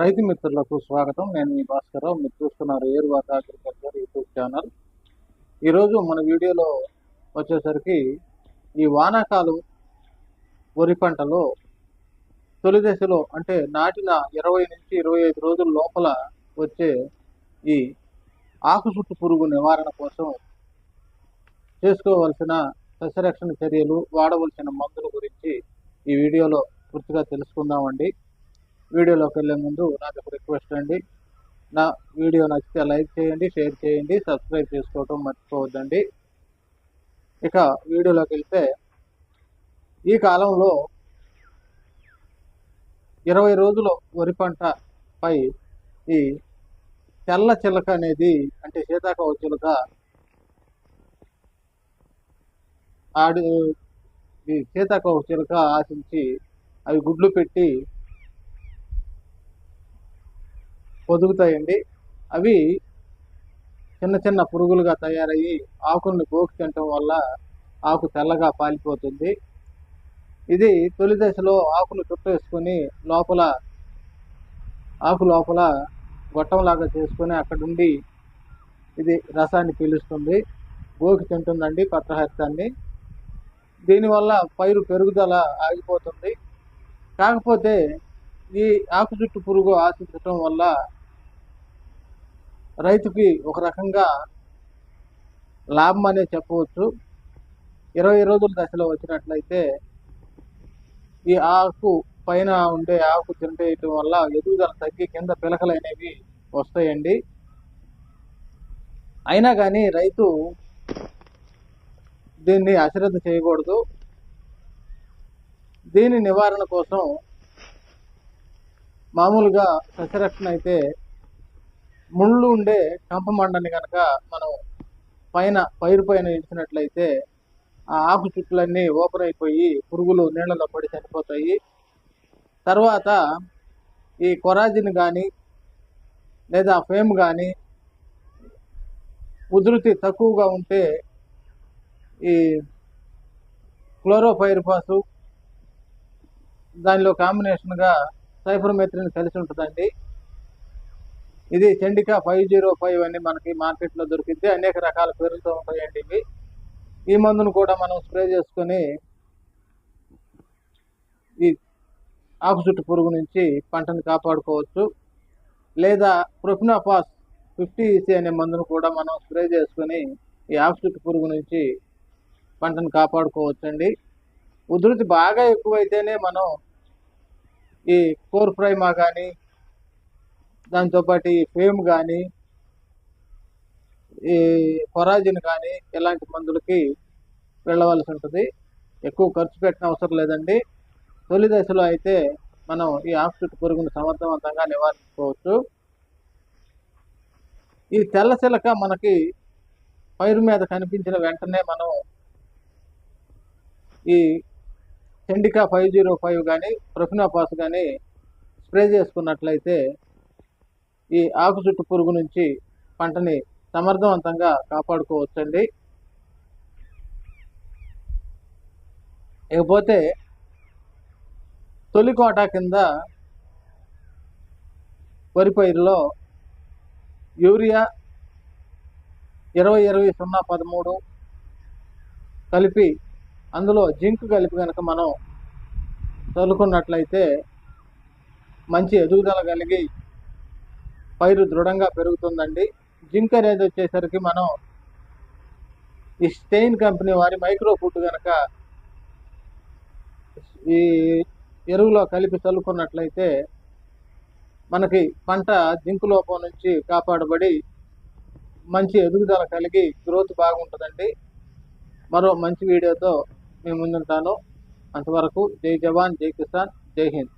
రైతు మిత్రులకు స్వాగతం. నేను మీ భాస్కరరావు. మీరు చూస్తున్నారు ఏరువాత అగ్రికల్చర్ యూట్యూబ్ ఛానల్. ఈరోజు మన వీడియోలో వచ్చేసరికి ఈ వానాకాలం వరి పంటలో తొలి దశలో అంటే నాటిన ఇరవై నుంచి ఇరవై ఐదు రోజుల లోపల వచ్చే ఈ ఆకు చుట్టు పురుగు నివారణ కోసం చేసుకోవలసిన సస్యరక్షణ చర్యలు వాడవలసిన మందుల గురించి ఈ వీడియోలో పూర్తిగా తెలుసుకుందామండి. వీడియోలోకి వెళ్ళే ముందు నాకు ఒక రిక్వెస్ట్ అండి. నా వీడియో నచ్చితే లైక్ చేయండి షేర్ చేయండి సబ్స్క్రైబ్ చేసుకోవటం మర్చిపోవద్దండి. ఇక వీడియోలోకి వెళ్తే ఈ కాలంలో ఇరవై రోజుల వరి పంట పై ఈ తెల్ల చిలక అనేది అంటే సీతాకోక చిలుక ఆడి ఈ సీతాకోక చిలుక ఆశించి అవి గుడ్లు పెట్టి పొదుగుతాయండి. అవి చిన్న చిన్న పురుగులుగా తయారయ్యి ఆకుల్ని గోకి తినటం వల్ల ఆకు తెల్లగా పాలిపోతుంది. ఇది తొలి దశలో ఆకులు చుట్టేసుకొని లోపల ఆకు లోపల గొట్టంలాగా చేసుకొని అక్కడుండి ఇది రసాన్ని పీలుస్తుంది. గోకి తింటుందండి పత్రహస్తాన్ని. దీనివల్ల పైరు పెరుగుదల ఆగిపోతుంది. కాకపోతే ఈ ఆకు చుట్టు పురుగు ఆశించటం వల్ల రైతుకి ఒక రకంగా లాభం అనే చెప్పవచ్చు. ఇరవై రోజుల దశలో వచ్చినట్లయితే ఈ ఆకు పైన ఉండే ఆకు తింటేయటం వల్ల ఎదుగుదల తగ్గి కింద పిలకలు అనేవి వస్తాయండి. అయినా కానీ రైతు దీన్ని అశ్రద్ధ చేయకూడదు. దీని నివారణ కోసం మామూలుగా సస్యరక్షణ అయితే ముళ్ళు ఉండే కంపమండని కనుక మనం పైన పైరు పైన ఇచ్చినట్లయితే ఆ ఆకు చుట్లన్నీ ఓపెన్ అయిపోయి పురుగులు నీళ్ళలో పడి చనిపోతాయి. తర్వాత ఈ కొరాజిన్ కానీ లేదా ఫేమ్ కానీ ఉధృతి తక్కువగా ఉంటే ఈ క్లోరోఫైర్ఫాసు దానిలో కాంబినేషన్గా సైఫర్మెత్రిన్ కలిసి ఉంటుందండి. ఇది చండికా ఫైవ్ జీరో ఫైవ్ అని మనకి మార్కెట్లో దొరికిద్ది అనేక రకాల పేర్లతో ఉంటాయండి ఇవి. ఈ మందును కూడా మనం స్ప్రే చేసుకొని ఈ ఆకు చుట్టు పురుగు నుంచి పంటను కాపాడుకోవచ్చు. లేదా ప్రొఫినాఫాస్ ఫిఫ్టీ ఈసీ అనే మందును కూడా మనం స్ప్రే చేసుకొని ఈ ఆకు చుట్టు పురుగు నుంచి పంటను కాపాడుకోవచ్చండి. ఉధృతి బాగా ఎక్కువైతేనే మనం ఈ కోర్ ప్రైమా కానీ దాంతోపాటు ఈ ఫేమ్ కానీ ఈ కొరాజిన్ కానీ ఇలాంటి మందులకి వెళ్ళవలసి ఉంటుంది. ఎక్కువ ఖర్చు పెట్టిన అవసరం లేదండి. తొలి దశలో అయితే మనం ఈ ఆక్సిట్ పురుగును సమర్థవంతంగా నివారించుకోవచ్చు. ఈ తెల్ల చిలక మనకి పైరు మీద కనిపించిన వెంటనే మనం ఈ చెండికా ఫైవ్ జీరో ఫైవ్ కానీ ప్రొఫినాపాస్ కానీ స్ప్రే చేసుకున్నట్లయితే ఈ ఆకు చుట్టు పురుగు నుంచి పంటని సమర్థవంతంగా కాపాడుకోవచ్చండి. ఇకపోతే తొలి కోట కింద వరి పైరులో యూరియా ఇరవై ఇరవై సున్నా పదమూడు కలిపి అందులో జింక్ కలిపి కనుక మనం చల్లుకున్నట్లయితే మంచి ఎదుగుదల కలిగి పైరు దృఢంగా పెరుగుతుందండి. జింక్ అనేది వచ్చేసరికి మనం ఈ స్టెయిన్ కంపెనీ వారి మైక్రో ఫుడ్ కనుక ఈ ఎరువులో కలిపి చల్లుకున్నట్లయితే మనకి పంట జింక్ లోపం నుంచి కాపాడబడి మంచి ఎదుగుదల కలిగి గ్రోత్ బాగుంటుందండి. మరో మంచి వీడియోతో మేము ముందుంటాను. అంతవరకు జై జవాన్ జై కిసాన్ జై హింద్.